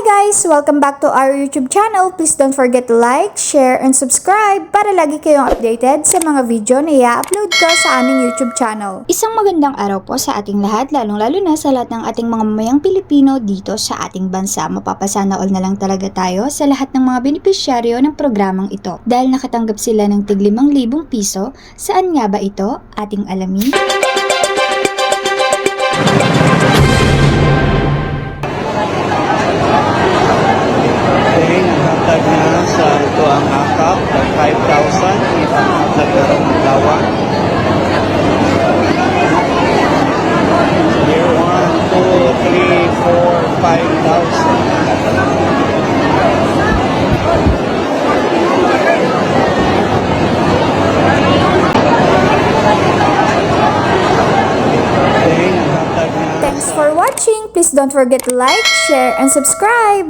guys! Welcome back to our YouTube channel. Please don't forget to like, share, and subscribe para lagi kayong updated sa mga video na i-upload ko sa aming YouTube channel. Isang magandang araw po sa ating lahat, lalong-lalo na sa lahat ng ating mga mamayang Pilipino dito sa ating bansa. Mapapasana all na lang talaga tayo sa lahat ng mga benepisyaryo ng programang ito. Dahil nakatanggap sila ng tig 5,000 piso, saan nga ba ito? Ating alamin. 5,000 naghatag na ng lawan. Year 1, 2, 3, 4, 5,000. Okay, naghatag na Thanks for watching. Please don't forget to like, share, and subscribe.